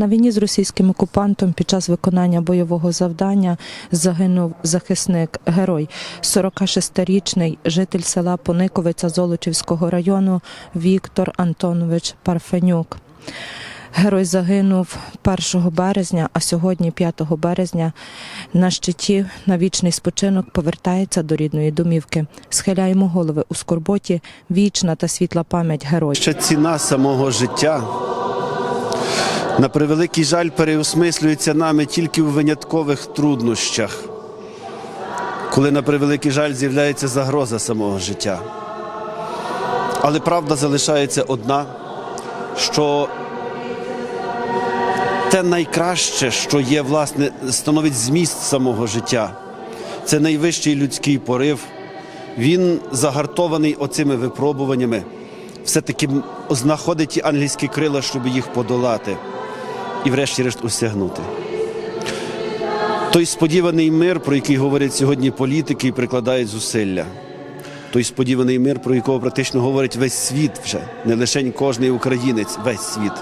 На війні з російським окупантом під час виконання бойового завдання загинув захисник герой, 46-річний житель села Пониковиця Золочівського району Віктор Антонович Парфенюк. Герой загинув 1 березня, а сьогодні, 5 березня, на щиті на вічний спочинок повертається до рідної домівки. Схиляємо голови у скорботі, вічна та світла пам'ять героя. Ще ціна самого життя. На превеликий жаль, переосмислюється нами тільки у виняткових труднощах, коли на превеликий жаль з'являється загроза самого життя. Але правда залишається одна, що те найкраще, що є, власне, становить зміст самого життя. Це найвищий людський порив. Він загартований оцими випробуваннями, все-таки знаходить ті ангельські крила, щоб їх подолати і, врешті-решт, осягнути. Той сподіваний мир, про який говорять сьогодні політики і прикладають зусилля. Той сподіваний мир, про якого практично говорить весь світ вже, не лише кожний українець, весь світ.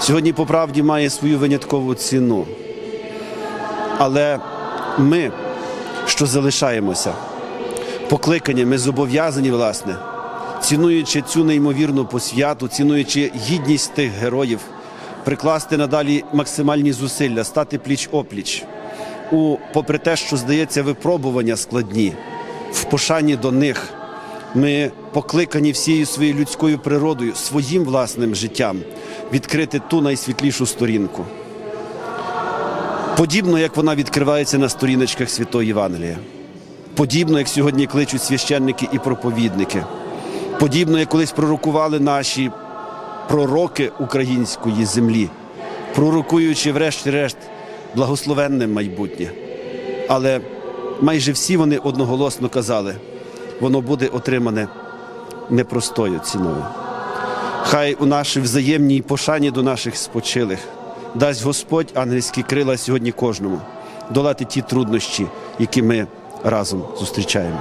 Сьогодні по правді має свою виняткову ціну. Але ми, що залишаємося, покликані, ми зобов'язані, власне, цінуючи цю неймовірну посвяту, цінуючи гідність тих героїв, прикласти надалі максимальні зусилля, стати пліч опліч. У, попри те, що здається, випробування складні, в пошані до них ми покликані всією своєю людською природою, своїм власним життям відкрити ту найсвітлішу сторінку. Подібно, як вона відкривається на сторіночках Святої Євангелія. Подібно, як сьогодні кличуть священники і проповідники. Подібно, як колись пророкували наші пророки української землі, пророкуючи, врешті-решт, благословенне майбутнє. Але майже всі вони одноголосно казали, воно буде отримане непростою ціною. Хай у нашій взаємній пошані до наших спочилих дасть Господь ангельські крила сьогодні кожному долати ті труднощі, які ми разом зустрічаємо.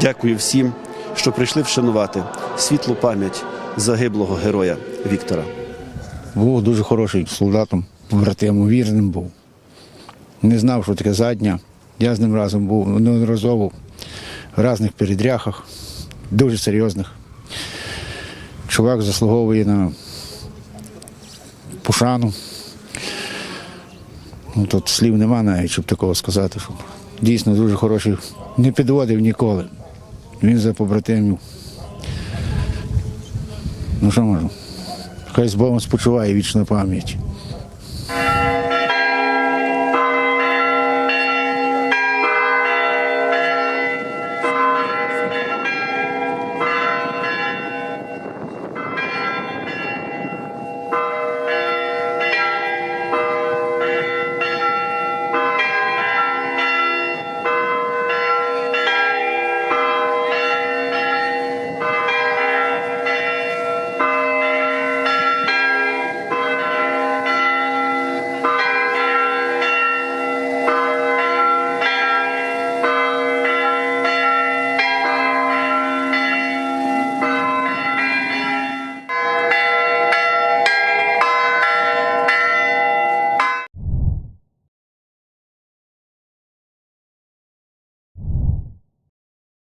Дякую всім, що прийшли вшанувати світлу пам'ять загиблого героя Віктора. Був дуже хороший солдатом, побратимом, вірним був. Не знав, що таке задня. Я з ним разом був неодноразово в різних передряхах, дуже серйозних. Чувак заслуговує на пошану. Ну, тут слів нема навіть, щоб такого сказати. Щоб дійсно дуже хороший. Не підводив ніколи. Він за побратимів. Ну що можу? Хай з Богом спочиває вічна пам'ять.